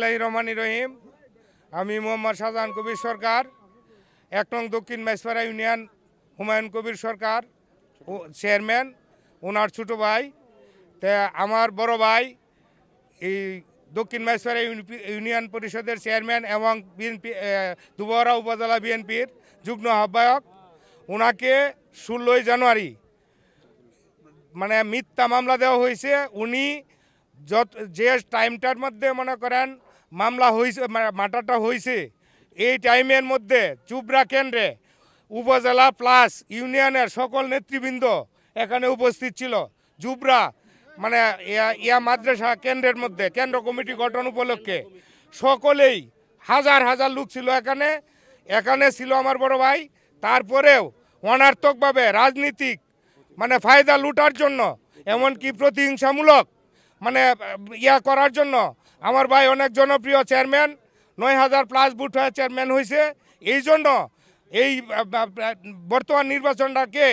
রহমানির রহিম। আমি মোহাম্মদ শাহজাহান কবির সরকার। এক নং দক্ষিণ মেসপাড়া ইউনিয়ন হুমায়ুন কবির সরকার চেয়ারম্যান, ওনার ছোটো ভাই। তা আমার বড় ভাই, এই দক্ষিণ মেসপাড়া ইউনিয়ন পরিষদের চেয়ারম্যান এবং বিএনপি দুবহরা উপজেলা বিএনপির যুগ্ম আহ্বায়ক। ওনাকে ষোলোই জানুয়ারি মানে মিথ্যা মামলা দেওয়া হয়েছে। উনি যত যে টাইমটার মধ্যে মনে করেন মামলা হয়েছে মাটাটা হয়েছে এই টাইমের মধ্যে চুবরা কেন্দ্রে উপজেলা প্লাস ইউনিয়নের সকল নেতৃবৃন্দ এখানে উপস্থিত ছিল। জুবরা মানে ইয়া- মাদ্রাসা কেন্দ্রের মধ্যে, কেন্দ্র কমিটি গঠন উপলক্ষে সকলেই হাজার হাজার লোক ছিল এখানে। এখানে ছিল আমার বড় ভাই। তারপরেও অনার্থকভাবে রাজনীতিক মানে ফায়দা লুটার জন্য, এমনকি প্রতিহিংসামূলক মানে ইয়া করার জন্য। আমার ভাই অনেক জনপ্রিয় চেয়ারম্যান, নয় হাজার প্লাস বুট হয়ে চেয়ারম্যান হয়েছে এই জন্য এই বর্তমান নির্বাচনটাকে